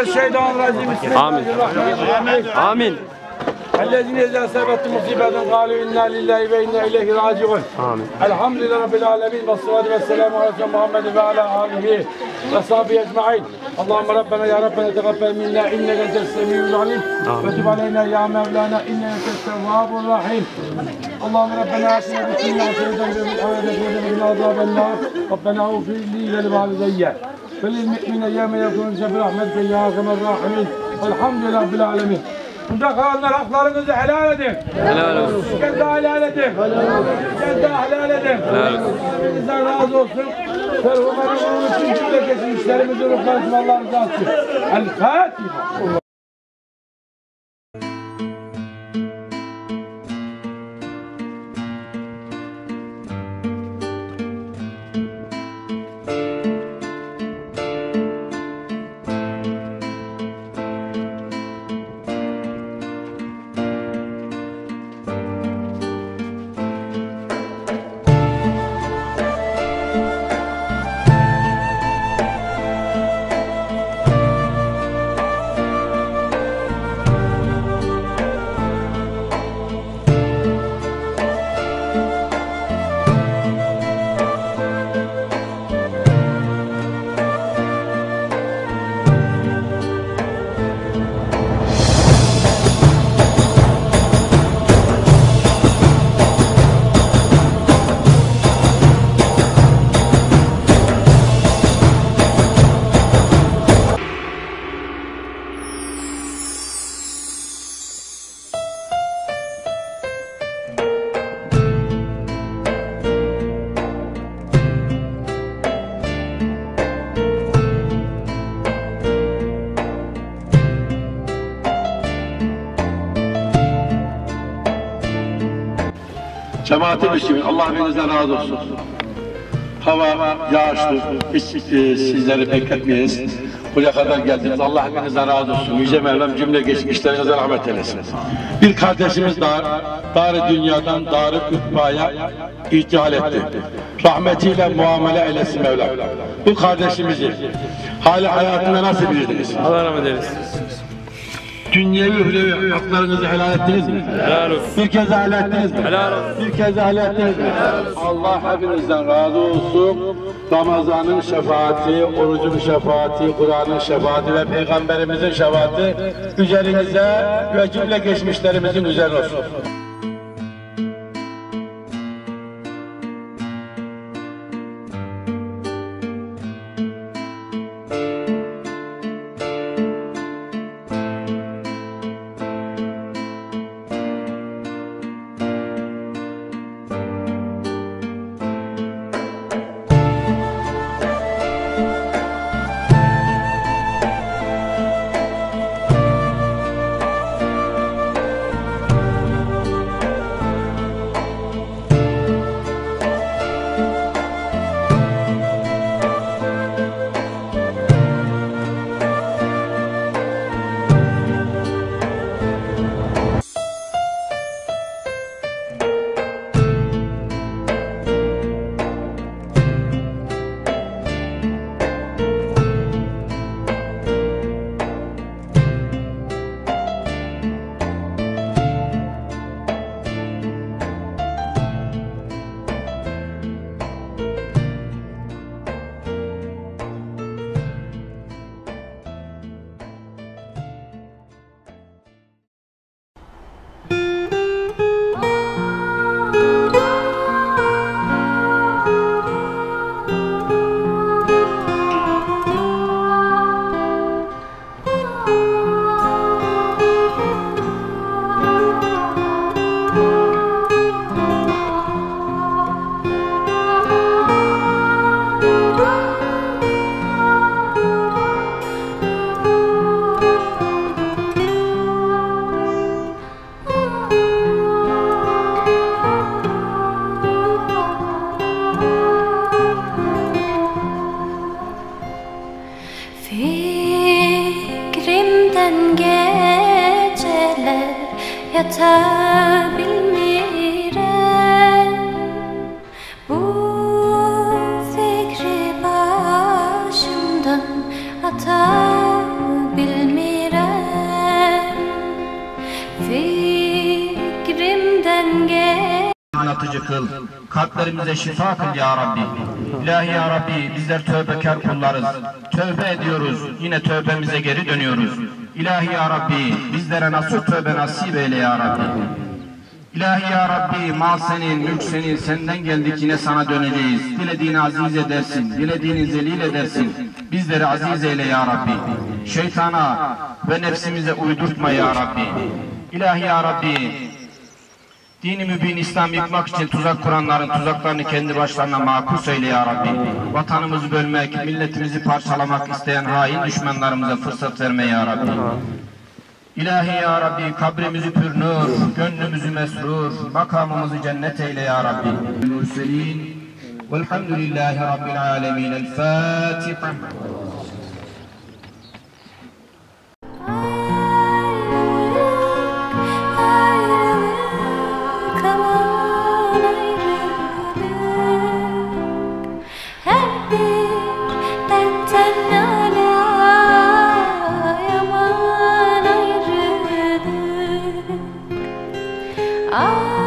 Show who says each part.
Speaker 1: Mineşşeytanirracim.
Speaker 2: Amin. Amin.
Speaker 1: الذين إذا أصابت مصيبة قالوا إنا لله وإنا إليه راجعون.
Speaker 2: آمين.
Speaker 1: الحمد لله رب العالمين والصلاة والسلام على سيدنا محمد وعلى آله وصحبه أجمعين. اللهم ربنا يا ربنا تقبل منا إنك أنت السميع العليم وتب علينا يا مولانا إنك أنت التواب الرحيم. اللهم ربنا آتنا في الدنيا حسنة وفي الآخرة حسنة وقنا عذاب النار. ربنا اغفر لي ولوالدي وللمؤمنين يوم يكون شر رحمتك يا أرحم الراحمين. والحمد لله رب العالمين. Burada kalanlar haklarınızı helal edin.
Speaker 2: Helal olsun.
Speaker 1: Bir kez daha helal edin. Bir kez daha helal edin.
Speaker 2: Helal olsun.
Speaker 1: Hepinizden razı olsun. Ferhumanın onun için cümle geçmişlerimizi ruhlarımızı Allah rızası için. El Fatiha.
Speaker 3: Cemaati Müslümin, Allah hepinizden razı olsun. Hava yağışlı, hiç e, sizleri bekletmeyiz. Buraya kadar geldiniz, Allah hepinizden razı olsun. Yüce Mevlam cümle geçmişlerinize rahmet eylesin. Bir kardeşimiz dar, dar dünyadan dar kütbaya irtihal etti. Rahmetiyle muamele eylesin Mevlam. Bu kardeşimizi hali hayatında nasıl bilirdiniz?
Speaker 2: Allah rahmet eylesin.
Speaker 3: Dünyevi uhrevi haklarınızı helal ettiniz mi?
Speaker 2: Helal olsun.
Speaker 3: Bir kez helal ettiniz mi?
Speaker 2: Helal olsun.
Speaker 3: Bir kez helal ettiniz mi? Allah hepinizden razı olsun. Ramazan'ın şefaati, orucun şefaati, Kur'an'ın şefaati ve Peygamberimizin şefaati üzerinize ve cümle geçmişlerimizin üzerine olsun.
Speaker 4: Anlatıcı kıl,
Speaker 5: kalplerimize şifa kıl ya Rabbi. İlahi ya Rabbi bizler tövbekar kullarız. Tövbe ediyoruz, yine tövbemize geri dönüyoruz. İlahi ya Rabbi bizlere nasıl tövbe nasip eyle ya Rabbi. İlahi ya Rabbi mal senin, mülk senin, senden geldik yine sana döneceğiz. Dilediğini aziz edersin, dilediğini zelil edersin. Bizleri aziz eyle ya Rabbi. Şeytana ve nefsimize uydurtma ya Rabbi. İlahi ya Rabbi, Dini mübin İslam yıkmak için tuzak kuranların tuzaklarını kendi başlarına makus eyle ya Rabbi. Vatanımızı bölmek, milletimizi parçalamak isteyen hain düşmanlarımıza fırsat verme ya Rabbi. İlahi ya Rabbi kabrimizi pür nur, gönlümüzü mesrur, makamımızı cennet eyle ya Rabbi. Mürselin velhamdülillahi rabbil alemin. El Fatiha.
Speaker 4: I